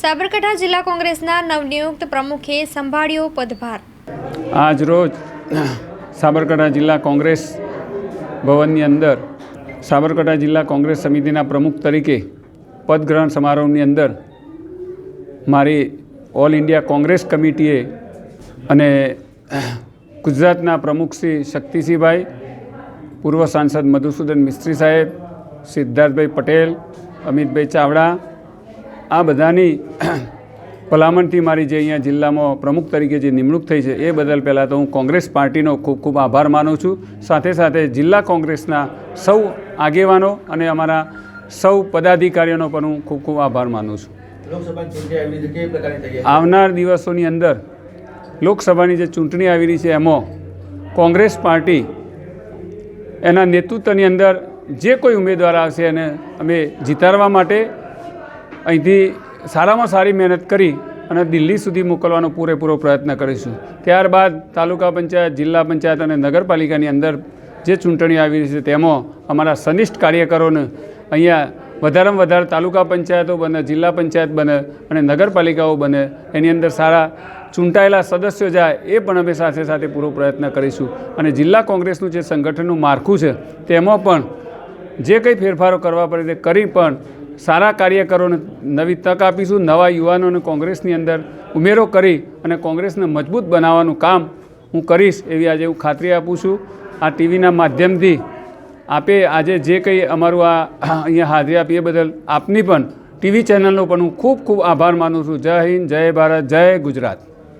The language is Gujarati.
સાબરકાંઠા જિલ્લા કોંગ્રેસના નવનિયુક્ત પ્રમુખે સંભાળ્યો પદભાર. આજ રોજ સાબરકાંઠા જિલ્લા કોંગ્રેસ ભવનની અંદર સાબરકાંઠા જિલ્લા કોંગ્રેસ સમિતિના પ્રમુખ તરીકે પદગ્રહણ સમારોહની અંદર મારી ઓલ ઇન્ડિયા કોંગ્રેસ કમિટીએ અને ગુજરાતના પ્રમુખ શ્રી શક્તિસિંહભાઈ, પૂર્વ સાંસદ મધુસૂદન મિસ્ત્રી સાહેબ, સિદ્ધાર્થભાઈ પટેલ, અમિતભાઈ ચાવડા આ બધાની ભલામણથી મારી જે અહીંયા જિલ્લામાં પ્રમુખ તરીકે જે નિમણૂક થઈ છે એ બદલ પહેલાં તો હું કોંગ્રેસ પાર્ટીનો ખૂબ ખૂબ આભાર માનું છું. સાથે સાથે જિલ્લા કોંગ્રેસના સૌ આગેવાનો અને અમારા સૌ પદાધિકારીઓનો પણ હું ખૂબ ખૂબ આભાર માનું છું. આવનાર દિવસોની અંદર લોકસભાની જે ચૂંટણી આવી રહી છે એમાં કોંગ્રેસ પાર્ટી એના નેતૃત્વની અંદર જે કોઈ ઉમેદવાર આવશે એને અમે જીતાડવા માટે અહીંથી સારામાં સારી મહેનત કરી અને દિલ્હી સુધી મોકલવાનો પૂરેપૂરો પ્રયત્ન કરીશું. ત્યારબાદ તાલુકા પંચાયત, જિલ્લા પંચાયત અને નગરપાલિકાની અંદર જે ચૂંટણી આવી રહી છે તેમાં અમારા સનિષ્ઠ કાર્યકરોને અહીંયા વધારેમાં વધારે તાલુકા પંચાયતો બને, જિલ્લા પંચાયત બને અને નગરપાલિકાઓ બને, એની અંદર સારા ચૂંટાયેલા સદસ્યો જાય એ પણ અમે સાથે સાથે પૂરો પ્રયત્ન કરીશું. અને જિલ્લા કોંગ્રેસનું જે સંગઠનનું માળખું છે તેમાં પણ જે કંઈ ફેરફારો કરવા પડે તે કરી પણ સારા કાર્યકરોને નવી તક આપીશું, નવા યુવાનોને કોંગ્રેસની અંદર ઉમેરો કરી અને કોંગ્રેસને મજબૂત બનાવવાનું કામ હું કરીશ એવી આજે હું ખાતરી આપું છું. આ ટીવીના માધ્યમથી આપે આજે જે કંઈ અમારું આ અહીંયા હાજરી આપી એ બદલ આપની પણ ટીવી ચેનલનો પણ હું ખૂબ ખૂબ આભાર માનું છું. જય હિન્દ, જય ભારત, જય ગુજરાત.